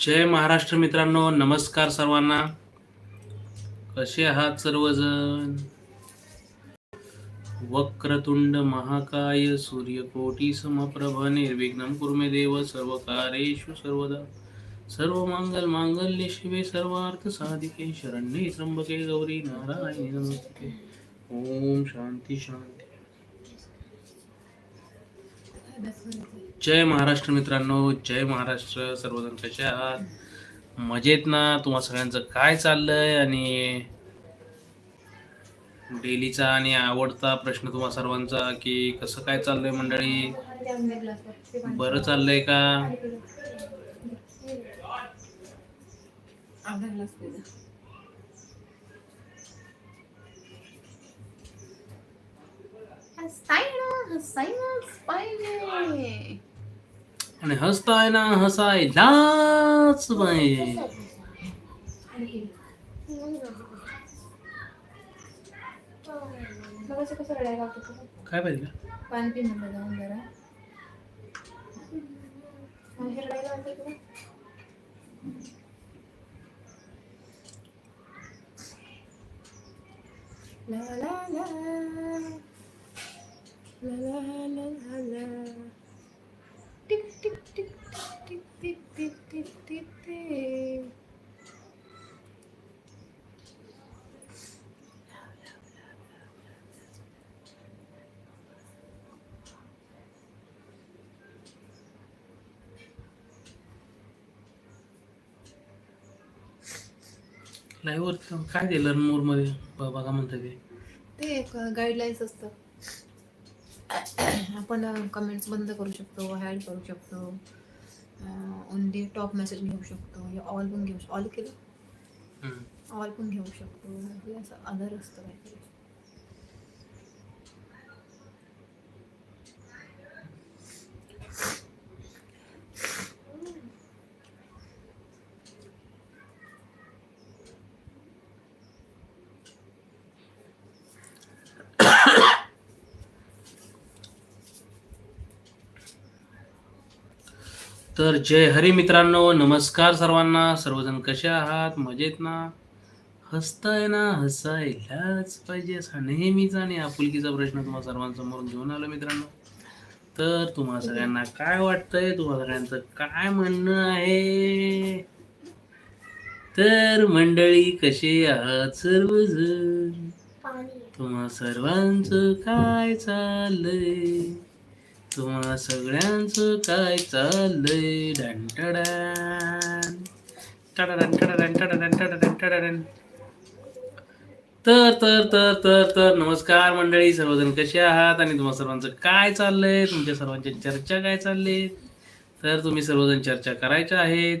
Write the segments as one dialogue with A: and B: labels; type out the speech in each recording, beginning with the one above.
A: जय महाराष्ट्र मित्रांनो नमस्कार सर्वांना. कसे आहात सर्वजण? वक्रतुंड महाकाय सूर्यकोटी समप्रभ निर्विघ्न कुर्मे देव सर्व कार्येषु सर्वदा. सर्व मंगल मांगल्य शिवे सर्वार्थ साधिके शरण्ये त्र्यंबके गौरी नारायणी नमस्ते. ओम शांती शांती. जय महाराष्ट्र मित्रांनो जय महाराष्ट्र सर्वजण कसे आहात मजेत ना? तुम्हा सगळ्यांचं काय चाललंय? आणि डेलीचा आणि आवडता प्रश्न तुम्हा सर्वांचा की कसं काय चाललंय मंडळी? बरं चाललंय का?
B: हसायला हसायलाच पाहिजे
A: आणि
B: અને હસતા એના હસાય દાસભાઈ
A: काय पाहिजे
B: पाणी पिन जाऊन जरा La la la la la la la la
A: live वर काय ते लर्न मोरमध्ये? बघा म्हणतात ते.
B: ते एक गाईडलाईन्स असतं. आपण कमेंट्स बंद करू शकतो हॅड करू शकतो ओनली टॉप मेसेज घेऊ शकतो या ऑल पण घेऊ ऑल केलं. ऑल पण घेऊ शकतो म्हणजे असं अदर असतं काहीतरी.
A: तर जय हरी मित्रांनो नमस्कार सर्वांना. सर्वजण कसे आहात? मजेत ना? हसताय ना? हसायलाच पाहिजे असा नेहमीचा आणि आपुलकीचा प्रश्न तुम्हा सर्वांसमोर घेऊन आलो मित्रांनो. तर तुम्हा सगळ्यांना काय वाटतंय? तुम्हा सगळ्यांचं काय म्हणणं आहे? तर मंडळी कसे आहात सर्वजण? तुम्हा सर्वांचं काय चाललंय? तुम्हा सगळ्यांचं काय चाललंय? डंटडान टडाडन टडाडन टडाडन टडाडन टडाडन तर तर तर तर तर नमस्कार मंडळी सर्वजण कसे आहात? आणि तुम्हा सर्वांचं काय चाललंय? तुमच्या सर्वांच्या चर्चा काय चालली? तर तुम्ही सर्वजण चर्चा करायच्या आहेत.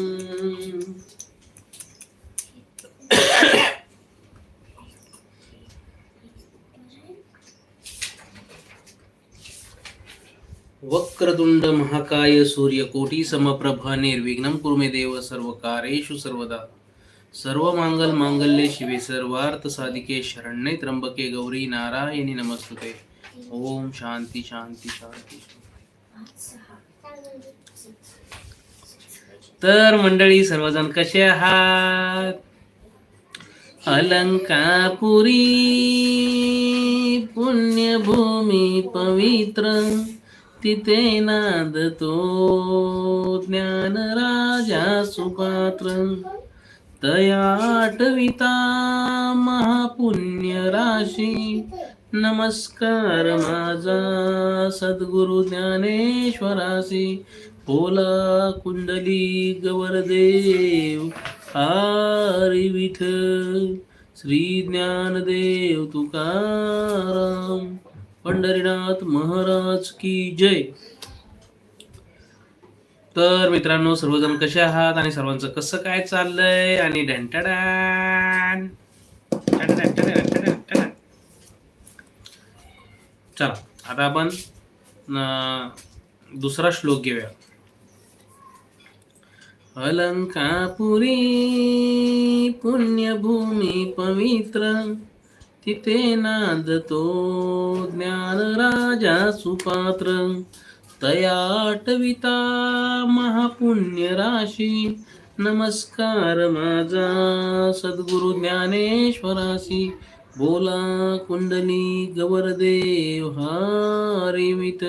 A: वक्रतुंड महाकाय सूर्यकोटी समप्रभा निर्विघ्न कुर्मे देव सर्व कारेषु सर्वदा। सर्व मांगल मांगल्ये शिवे सर्वार्थ साधिके शरण्ये त्र्यंबके गौरी नारायणी नमस्तुते। ओम शांती शांती शांती। तर मंडळी सर्वजण कसे आहात? अलंकापुरी पुण्यभूमी पवित्र। तिथे नादतो ज्ञान राजा सुपात्र. तया आठविता महापुण्य राशी. नमस्कार माझा सद्गुरु ज्ञानेश्वरासी बोला कुंडली गवरदेव हरी विठ श्री ज्ञानदेव तुकाराम. पंढरीनाथ महाराज की जय. तर मित्रांनो सर्वजण कसे आहात आणि सर्वांचं कसं काय चाललंय? आणि ढंटडान चला आता आपण दुसरा श्लोक घेऊया. अलंकापुरी पुण्यभूमी पवित्र. तिथे नांदतो ज्ञान राजा सुपात्र. तया आटविता महापुण्य राशी. नमस्कार माझा सद्गुरु ज्ञानेश्वरासी बोला कुंडली गवरदेव हारिमित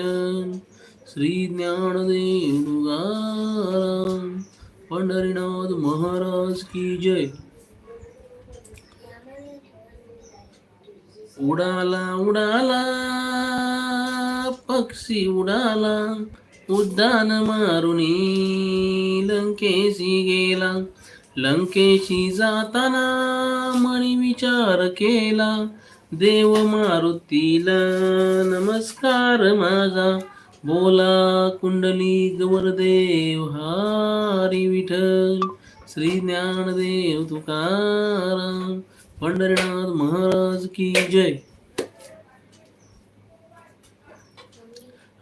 A: श्री ज्ञानदेव पंढरीनाथ महाराज की जय. उडाला उडाला पक्षी उडाला उद्दान मारुनी लंकेशी गेला. लंकेशी जाताना मणी विचार केला देव मारुतीला नमस्कार माझा. बोला कुंडली गवरदेव हारी विठ्ठल श्री ज्ञानदेव तुकाराम. पंढरीनाथ महाराज की जय.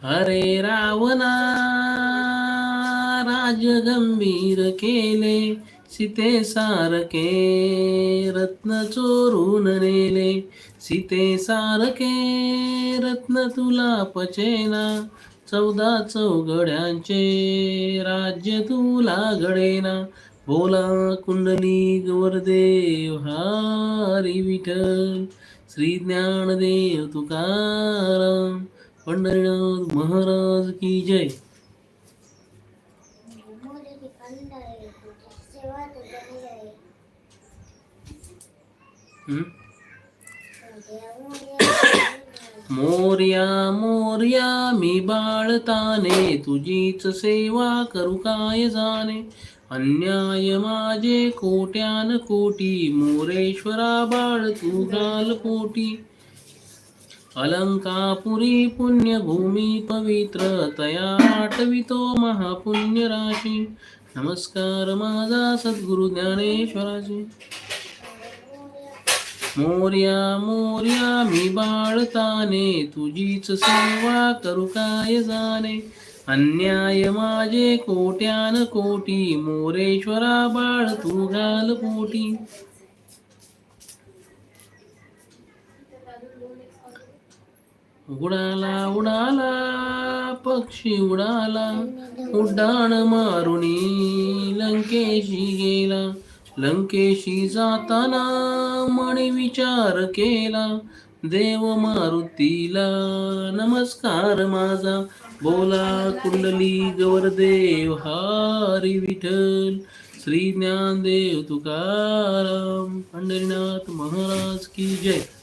A: हरे रावणा राज गंभीर केले सीते सारखे रत्न चोरून नेले. सीते सारखे रत्न तुला पचेना चौदा चौघड्यांचे राज्य तुला घडेना. बोला कुंडली गवरदेव हारी विठ्ठल श्री ज्ञानदेव तुकाराम पंढरीनाथ महाराज की जय हम्म? मोर्या मोर्या मी बाळताने तुझीच सेवा करू काय जाणे? अन्याय माझे कोट्यान कोटी मोरेश्वरा बाळ तू घाल पोटी. अलंकापुरी पुण्यभूमी पवित्र तया आठवितो महापुण्य राशी नमस्कार माझा सद्गुरु ज्ञानेश्वराचे मोर्या मोर्या मी बाळताने. तुझीच सेवा करू काय जाणे? अन्याय माझे कोट्यान कोटी. मोरेश्वरा बाळ तू घाल पोटी. उडाला उडाला पक्षी उडाला. उड्डाण मारुनी लंकेशी गेला. लंकेशी जाताना मणी विचार केला. देव मारुतीला नमस्कार माझा. बोला कुंडली गवरदेव हारी विठ्ठल. श्री ज्ञानदेव तुकाराम पंढरीनाथ महाराज की जय.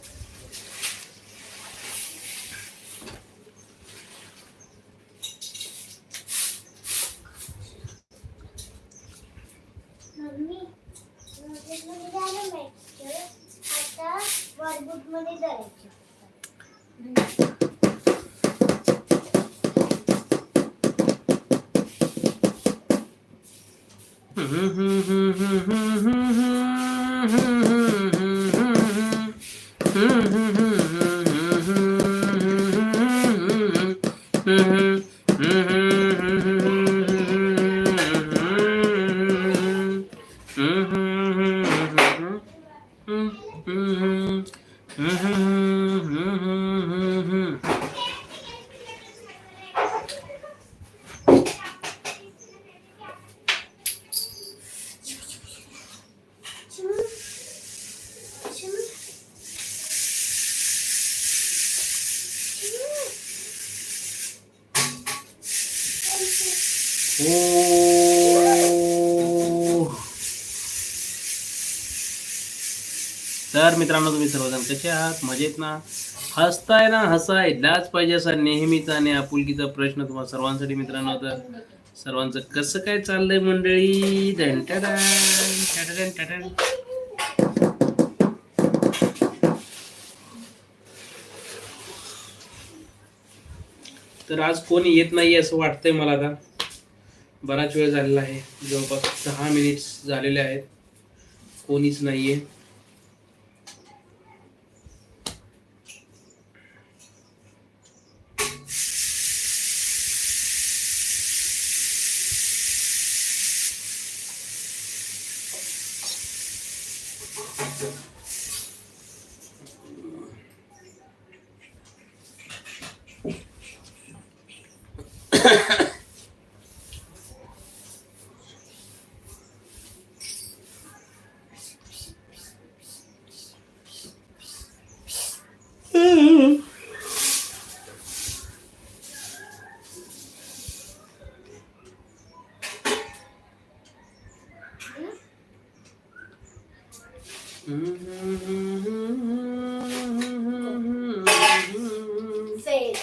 C: वर्कबुकमध्ये जायचं
A: ओ तर मित्रांनो तुम्ही सर्वजण कसे आहात? मजेत ना? हसताय ना हसाय. लाच पाहिजे असा नेहमीचा आणि आपुलकीचा प्रश्न तुम्हाला सर्वांसाठी मित्रांनो. तर सर्वांचं कसं काय चाललंय मंडळी? तर आज कोणी येत नाही असं वाटतंय मला आता. बराच वेळ झालेला आहे. जवळपास दहा मिनिट्स झालेले आहेत. कोणीच नाहीये
C: फेल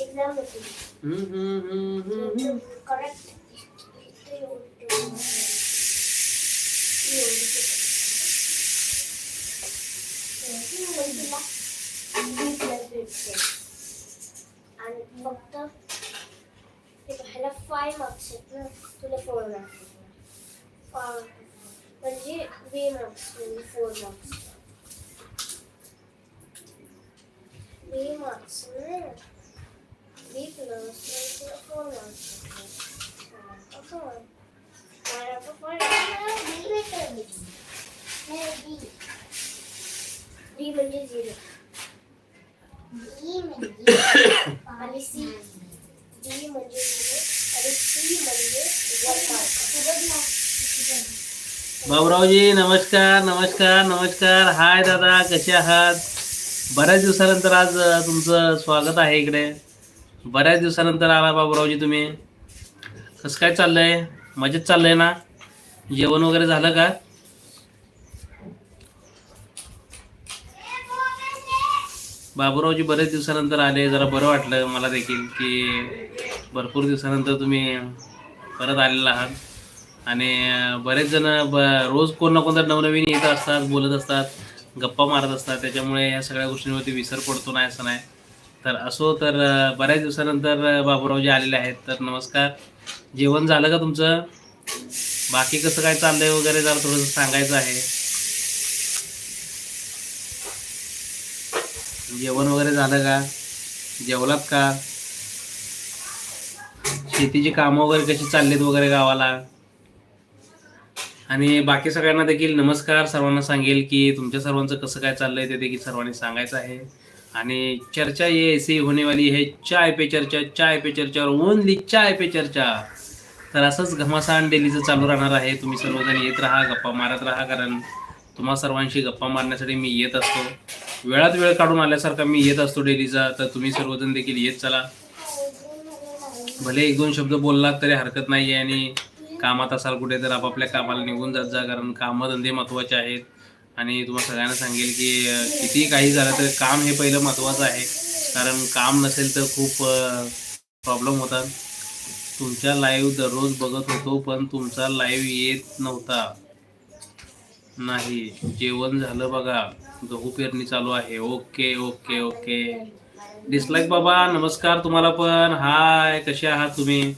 C: एक्झाम होती करेक्ट आणि फक्त ते ह्याला फाय मार्क्स आहेत ना तुला फोर मार्क्स म्हणजे बी मार्क्स म्हणजे फोर मार्क्स बी मार्क्स ना बी प्लस तुला फोर मार्क्स असं मला तर फोर बी म्हणजे झिरो आणि सी डी म्हणजे झिरो आणि सी म्हणजे वन मार्क
A: बाबुरावजी नमस्कार नमस्कार नमस्कार. हाय दादा कसे आहात? बऱ्याच दिवसानंतर आज तुमचं स्वागत आहे इकडे. बऱ्याच दिवसानंतर आला बाबुरावजी तुम्ही. कसं काय चाललंय? मजेत चाललंय ना? जेवण वगैरे झालं का? बाबुरावजी बरेच दिवसानंतर आले. जरा बरं वाटलं मला देखील की भरपूर दिवसानंतर तुम्ही परत आलेला आहात. आणि बरेच जण ब रोज कोण ना कोणतं नवनवीन येत असतात बोलत असतात. गप्पा मारत असतात त्याच्यामुळे या सगळ्या गोष्टींवरती विसर पडतो नाही असं नाही. तर असो तर बऱ्याच दिवसानंतर अं, आलेले आहेत. तर नमस्कार. जेवण झालं का तुमचं? बाकी कसं काय चाललंय वगैरे जरा थोडंसं सांगायचं आहे. जेवण वगैरे झालं का? जेवलात का? शेतीची कामं वगैरे कशी चाललीत वगैरे गावाला? आणि बाकी सगळ्यांना देखील नमस्कार. सर्वांना सांगेल की तुमच्या सर्वांचं कसं काय चाललंय ते देखील सर्वांनी सांगायचं आहे. आणि चर्चा ये ऐसी होने वाली है चाय पे चर्चा चाय पे चर्चा ओनली चाय पे चर्चा. तर असंच घमासान डेलीचं चालू राहणार आहे. तुम्ही सर्वजण येत राहा गप्पा मारत राहा कारण तुम्हा सर्वांशी गप्पा मारण्यासाठी मी येत असतो. वेळात वेळ काढून आल्यासारखा मी येत असतो डेलीचा. तर तुम्ही सर्वजण देखील येत चला. भले एक दोन शब्द बोललात तरी हरकत नाही आहे आणि कामात असाल कुठे तर आपापल्या कामाला निघून जात जा कारण कामधंदे महत्त्वाचे आहेत. आणि तुम्हाला सगळ्यांना सांगेल की अं, कितीही काही झालं तर काम हे पहिलं महत्त्वाचं आहे. कारण काम नसेल तर खूप प्रॉब्लेम होतात. तुमच्या लाईव्ह दररोज बघत होतो पण तुमचा लाईव्ह येत नव्हता. नाही. जेवण झालं बघा. गहू पेरणी चालू आहे. Okay okay okay. डिसलाईक बाबा. नमस्कार तुम्हाला पण. हाय. कसे आहात तुम्ही?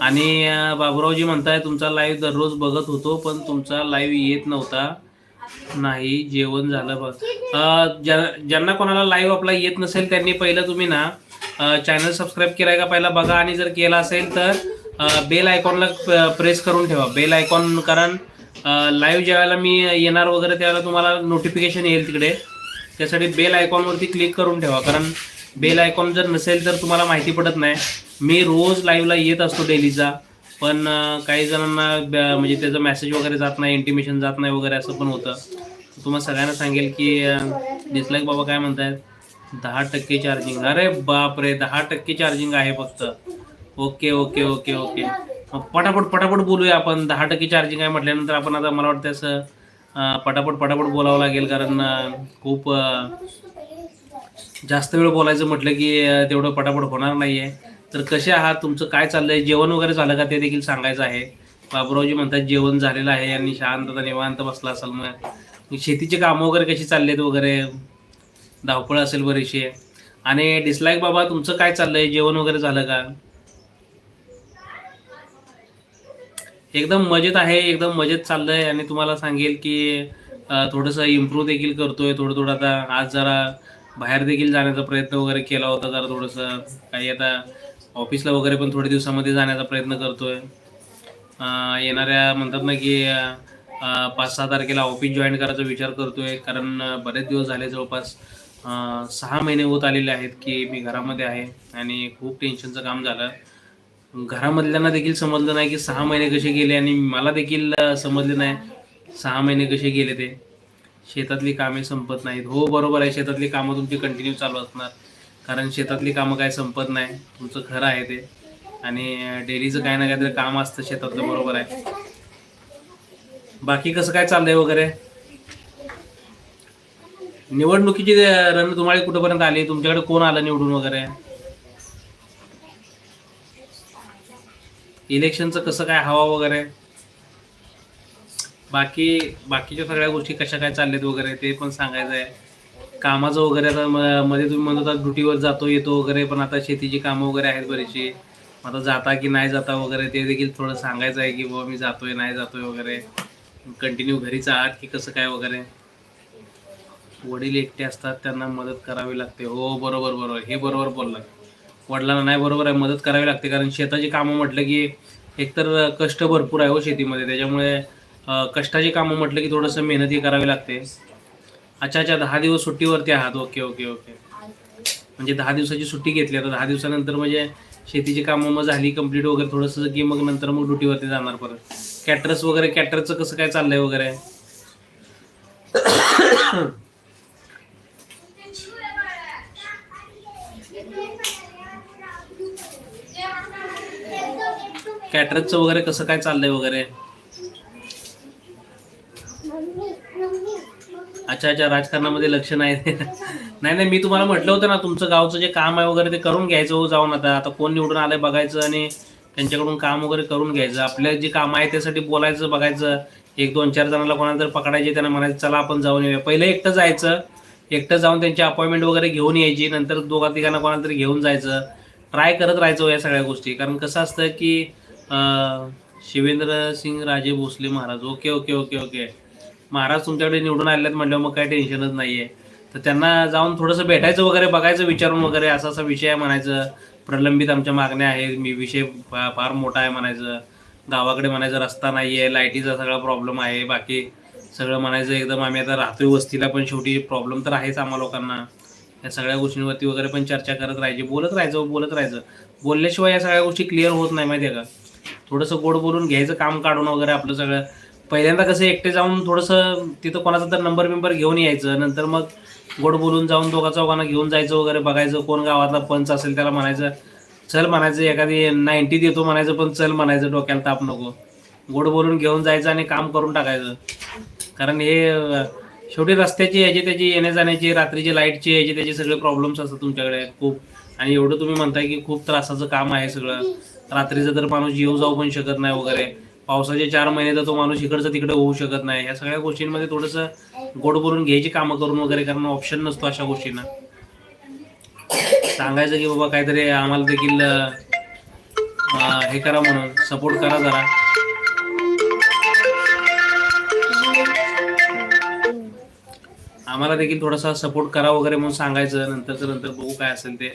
A: आणि बाबुरावजी म्हणताय तुमचा लाईव्ह दररोज बघत होतो पण तुमचा लाईव्ह येत नव्हता. नाही जेवण झालं बघ. ज्या- ज्यांना कोणाला लाईव्ह आपला येत नसेल त्यांनी पहिलं तुम्ही ना चॅनल सबस्क्राईब केलाय का पहिला बघा आणि जर केला असेल तर बेल आयकॉनला प्रेस करून ठेवा. बेल आयकॉन कारण लाईव्ह ज्यावेळेला मी येणार वगैरे त्यावेळेला तुम्हाला नोटिफिकेशन येईल तिकडे. त्यासाठी बेल आयकॉनवरती क्लिक करून ठेवा. कारण बेल आयकॉन जर नसेल तर तुम्हाला माहिती पडत नाही. मी रोज लाईव्हला येत असतो डेलीचा पण काही जणांना म्हणजे त्याचं मेसेज वगैरे जात नाही इंटिमेशन जात नाही वगैरे असं पण होतं. तुम्हाला सगळ्यांना सांगेल की डिसलाईक बाबा काय म्हणतायत? दहा टक्के चार्जिंग अरे बाप रे दहा टक्के चार्जिंग आहे फक्त. Okay okay okay okay. पटापट पटापट बोलूया आपण. दहा टक्के चार्जिंग आहे म्हटल्यानंतर आपण आता मला वाटतं असं पटापट पटापट बोलावं लागेल कारण खूप जास्त वेळ बोलायचं म्हटलं की तेवढं पटापट होणार नाही आहे तर कसे आहात? तुमचं काय चाललंय? जेवण वगैरे झालं का? ते देखील सांगायचं आहे. बाबुरावजी म्हणतात जेवण झालेलं आहे. आणि शांतता निवांत बसला असाल मग. शेतीचे कामं वगैरे कशी चाललेत वगैरे? धावपळ असेल बरेचसे आणि डिसलाईक बाबा तुमचं काय चाललंय? जेवण वगैरे झालं का? एकदम मजेत आहे. एकदम मजेत चाललंय. आणि तुम्हाला सांगेल की थोडस थोडंसं इम्प्रूव्ह देखील करतोय. थोडं थोडं आता आज जरा बाहेर देखील जाण्याचा प्रयत्न वगैरे केला होता जरा थोडंसं. काही आता ऑफिसला वगैरे पण थोड्या दिवसामध्ये जाण्याचा प्रयत्न करतोय. येणाऱ्या म्हणतात ना की पाच सहा तारखेला ऑफिस जॉईन करायचा विचार करतोय. कारण बरेच दिवस झाले जवळपास सहा महिने होत आलेले आहेत की मी घरामध्ये आहे आणि खूप टेन्शनचं काम झालं. घरामधल्यांना देखील समजलं नाही की सहा महिने कसे गेले आणि मला देखील समजले नाही सहा महिने कसे गेले ते. शेतातली कामे संपत नाहीत. हो बरोबर आहे. शेतातली कामं तुमची कंटिन्यू चालू असणार. कारण शेतातली कामं काय संपत नाही. तुमचं खरं आहे ते. आणि डेलीचं काही ना काहीतरी काम असतं शेतातलं बरोबर आहे. बाकी कसं काय चाललंय वगैरे? निवडणुकीची रणधुमाळी कुठपर्यंत आली? तुमच्याकडे कोण आलं निवडून वगैरे? इलेक्शनचं कसं काय हवा वगैरे? बाकी बाकीच्या सगळ्या गोष्टी कशा काय चालल्यात वगैरे ते पण सांगायचं आहे कामाचं वगैरे आता मध्ये तुम्ही म्हणत होता ड्युटीवर जातो येतो वगैरे पण आता शेतीची कामं वगैरे आहेत बरीचशी. आता जाता की नाही जाता वगैरे ते देखील थोडं सांगायचं आहे की बाबा मी जातोय नाही जातोय वगैरे. कंटिन्यू घरीच आहात की कसं काय वगैरे? वडील एकटे असतात त्यांना मदत करावी लागते. हो बरोबर बरोबर. हे बरोबर बोललं वडिलांना नाही बरोबर आहे मदत करावी लागते. कारण शेताची कामं म्हटलं की एकतर कष्ट भरपूर आहे हो शेतीमध्ये. त्याच्यामुळे कष्टाची कामं म्हटलं की थोडंसं मेहनतही करावी लागते. अच्छा अच्छा दहा दिवस सुट्टीवरती आहात. Okay okay okay. म्हणजे दहा दिवसाची सुट्टी घेतली. आता दहा दिवसानंतर म्हणजे शेतीची कामं मग झाली कंप्लीट वगैरे. थोडंसं की मग नंतर मग ड्युटीवरती जाणार परत. कॅटरस वगैरे कॅटरचं कसं काय चाललंय वगैरे? कॅटरचं वगैरे कसं काय चाललंय वगैरे? अच्छा अच्छा राजकारणामध्ये लक्ष नाही. नाही नाही मी तुम्हाला म्हटलं होतं ना तुमचं गावचं जे काम आहे वगैरे ते करून घ्यायचं हो जाऊन आता. आता कोण निवडून आलंय बघायचं आणि त्यांच्याकडून काम वगैरे करून घ्यायचं. आपल्या जे काम आहे त्यासाठी बोलायचं बघायचं. एक दोन चार जणांना कोणाला जर पकडायचे त्यांना म्हणायचं चला आपण जाऊन येऊया. पहिलं एकटं जायचं. एकटं जाऊन त्यांची अपॉइंटमेंट वगैरे घेऊन यायची. नंतर दोघा तिघांना कोणाला तरी घेऊन जायचं. ट्राय करत राहायचं हो या सगळ्या गोष्टी. कारण कसं असतं की Shivendra Singh Raje Bhosale Maharaj. Okay okay okay okay Maharaj तुमच्याकडे निवडून आलेत म्हटल्यावर मग काही टेन्शनच नाहीये. तर त्यांना जाऊन थोडंसं भेटायचं वगैरे बघायचं विचारून वगैरे असा असा विषय आहे म्हणायचं. प्रलंबित आमच्या मागण्या आहेत. मी विषय फा- फार मोठा आहे म्हणायचं. गावाकडे म्हणायचं रस्ता नाही आहे लाईटीचा सगळा प्रॉब्लेम आहे. बाकी सगळं म्हणायचं एकदम आम्ही आता राहतोय वस्तीला पण शेवटी प्रॉब्लेम तर आहेच आम्हा लोकांना. या सगळ्या गोष्टींवरती वगैरे पण चर्चा करत राहायची. बोलत राहायचं बोलत राहायचं. बोलल्याशिवाय या सगळ्या गोष्टी क्लिअर होत नाही माहिती आहे का? थोडंसं गोड बोलून घ्यायचं काम काढून वगैरे आपलं सगळं. पहिल्यांदा कसं एकटे जाऊन थोडंसं तिथं कोणाचा तर नंबर बिंबर घेऊन यायचं नंतर मग गोड बोलून जाऊन दोघा चौघांना घेऊन जायचं वगैरे बघायचं कोण गावातला पंच असेल त्याला म्हणायचं चल म्हणायचं एखादी नाईन्टी देतो म्हणायचं पण चल म्हणायचं डोक्याला ताप नको. गोड बोलून घेऊन जायचं आणि काम करून टाकायचं. कारण हे शेवटी रस्त्याची याची त्याची येण्या जाण्याची रात्रीची लाईटची याची त्याचे सगळे प्रॉब्लेम्स असतात तुमच्याकडे खूप. आणि एवढं तुम्ही म्हणताय की खूप त्रासाचं काम आहे सगळं. रात्रीचं तर माणूस येऊ जाऊ पण शकत नाही वगैरे. पावसाचे चार महिने तर तो माणूस इकडचं तिकडे होऊ शकत नाही. या सगळ्या गोष्टींमध्ये थोडंसं गोड बोलून घ्यायची कामं करून वगैरे कारण ऑप्शन नसतो अशा गोष्टींना. सांगायचं की बाबा काहीतरी आम्हाला देखील हे करा म्हणून सपोर्ट करा जरा. आम्हाला देखील थोडासा सपोर्ट करा वगैरे म्हणून सांगायचं. नंतरचं नंतर बघू काय असेल ते.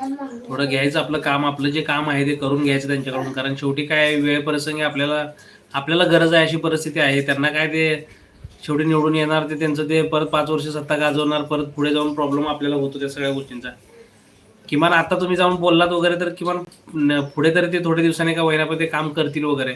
A: थोडं घ्यायचं आपलं काम आपलं जे काम आहे ते करून घ्यायचं त्यांच्याकडून. कारण शेवटी काय वेळ प्रसंगी आपल्याला आपल्याला गरज आहे अशी परिस्थिती आहे. त्यांना काय ते शेवटी निवडून येणार ते त्यांचं ते परत पाच वर्ष सत्ता गाजवणार परत पुढे जाऊन प्रॉब्लेम आपल्याला होतो त्या सगळ्या गोष्टींचा. किमान आता तुम्ही जाऊन बोललात वगैरे तर किमान पुढे तरी ते थोड्या दिवसांनी का होईना ते काम करतील वगैरे.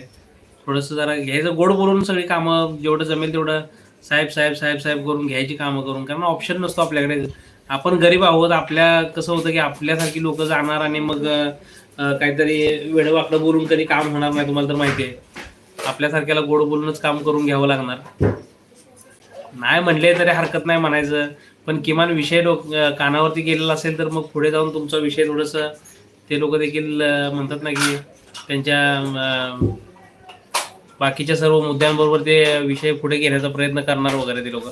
A: थोडंसं जरा घ्यायचं गोड बोलून सगळी कामं जेवढं जमेल तेवढं साहेब साहेब साहेब साहेब करून घ्यायची कामं करून. कारण ऑप्शन नसतो आपल्याकडे. आपण गरीब आहोत आपल्या कसं होतं की आपल्यासारखी लोक जाणार आणि मग काहीतरी वेळवाकडं बोलून कधी काम होणार नाही तुम्हाला तर माहिती आहे. आपल्यासारख्याला गोड बोलूनच काम करून घ्यावं लागणार. नाही म्हणले तरी हरकत नाही म्हणायचं पण किमान विषय लोक कानावरती गेलेला असेल तर मग पुढे जाऊन तुमचा विषय थोडंसं ते लोक देखील म्हणतात ना की त्यांच्या बाकीच्या सर्व मुद्द्यांबरोबर ते विषय पुढे घेण्याचा प्रयत्न करणार वगैरे ते लोक.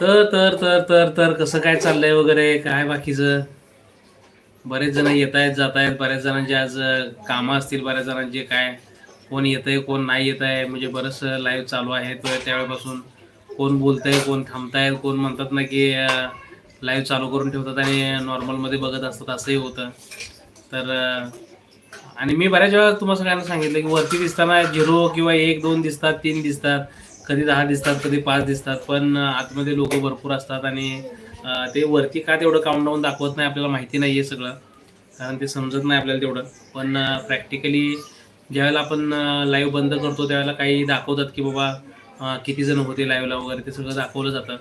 A: तर तर तर तर तर कसं काय चाललंय वगैरे? काय बाकीचं? बरेच जण येत आहेत जात आहेत. बऱ्याच जणांचे आज कामं असतील बऱ्याच जणांचे काय? कोण येत आहे कोण नाही येत आहे म्हणजे बरंच लाईव्ह चालू आहे तो त्यावेळेपासून. कोण बोलतंय कोण थांबतायत कोण म्हणतात ना की लाईव्ह चालू करून ठेवतात आणि नॉर्मलमध्ये बघत असतात असंही होतं. तर आणि मी बऱ्याच वेळा तुम्हाला सगळ्यांना सांगितलं की वरती दिसताना झिरो किंवा एक दोन दिसतात तीन दिसतात. कधी दहा दिसतात कधी पाच दिसतात पण आतमध्ये लोक भरपूर असतात आणि ते वरती का तेवढं काउंटडाऊन दाखवत नाही आपल्याला माहिती नाही आहे सगळं कारण ते समजत नाही आपल्याला तेवढं. पण प्रॅक्टिकली ज्यावेळेला आपण लाईव्ह बंद करतो त्यावेळेला काही दाखवतात की बाबा किती जण होते लाईव्हला वगैरे ते सगळं दाखवलं जातं.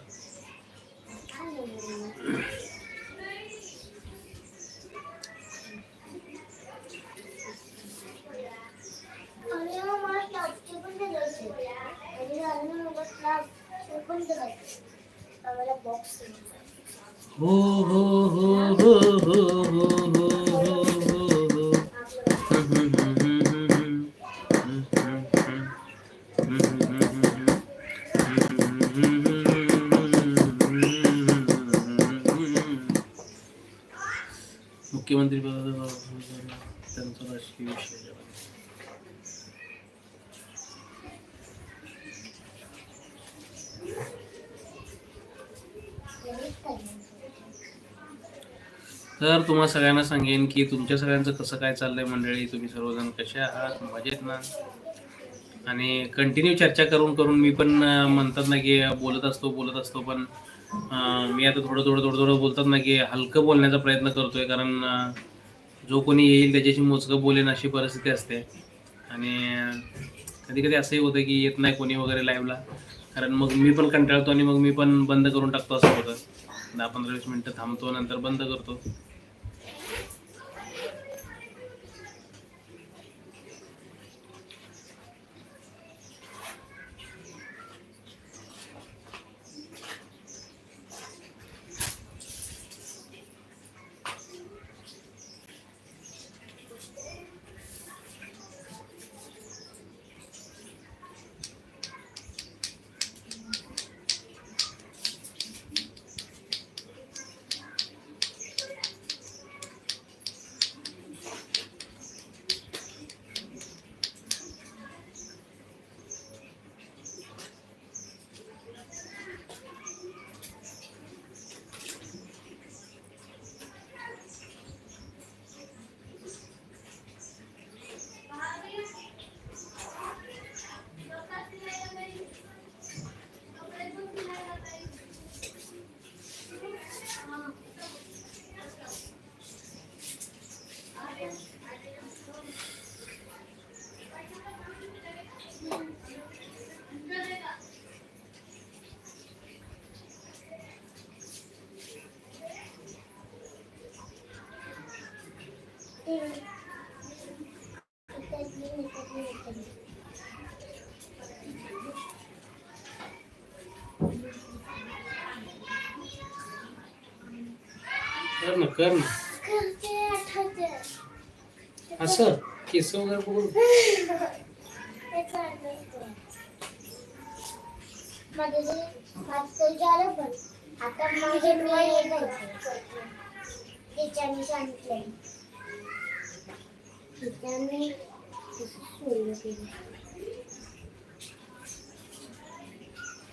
A: হো হো হো হো হো হো হো मुख्यमंत्री पदाचा त्यांचा राजकीय विषय तर तुम्हा सगळ्यांना सांगेन की तुमच्या सगळ्यांचं कसं काय चाललंय मंडळी? तुम्ही सर्वजण कसे आहात? मजेत ना? आणि कंटिन्यू चर्चा करून करून मी पण म्हणतात ना की बोलत असतो बोलत असतो पण मी आता थोडं थोडं थोडं थोडं बोलतात ना की हलकं बोलण्याचा प्रयत्न करतोय कारण जो कोणी येईल त्याच्याशी मोजकं बोलेन अशी परिस्थिती असते. आणि कधी कधी असंही होतं की येत नाही कोणी वगैरे लाईव्हला कारण मग मी पण कंटाळतो आणि मग मी पण बंद करून टाकतो असं होतं. दहा पंधरा वीस मिनटं थांबतो नंतर बंद करतो. कर ना कर ना असं केस वगैरे बघून
C: आता माझे तिच्याने सांगितलं तिच्याने सोयी केली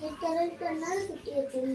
C: हे करत करणार कुठे येते
B: मी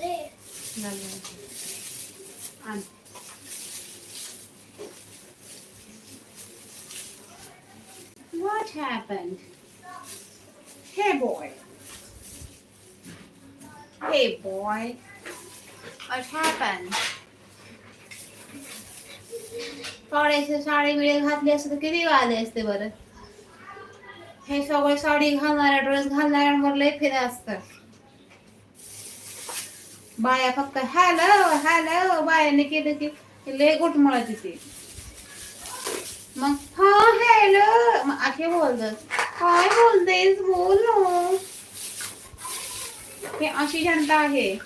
C: रे
B: लाल वाला आण What happened? Hey boy. Hey boy. What happened? थोडेसे साडी बिडी घातली असते तर किती वाजले असते बरं आणि सगळे साडी घालणाऱ्या ड्रेस घालणाऱ्यांवर लय फिरा असतात. बाया फक्त हॅलो हॅलो बायाने केलं की लय गुटमळायची ते. मग हा हॅलो. असे बोलतात काय बोलतेस बोल हे अशी जनता आहे.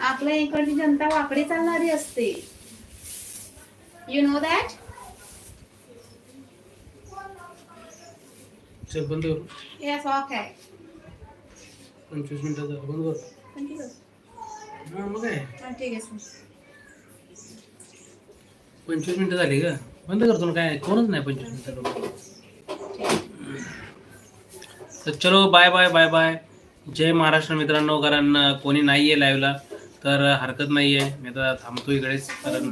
B: आपल्या इकडची जनता वाकडी चालणारी असते. यु नो दॅट
A: चल बंद करू.
B: येस ओके
A: पंचवीस मिनिटाचा बंद कर. हा मग काय?
B: ठीक आहे
A: पंचवीस मिनिटं झाली का? बंद करतो ना काय कोणच नाही पंचवीस मिनिटं तर चलो बाय बाय बाय बाय जय महाराष्ट्र मित्रांनो कारण कोणी नाही आहे लाईव्हला तर हरकत नाही आहे मी आता थांबतो इकडेच कारण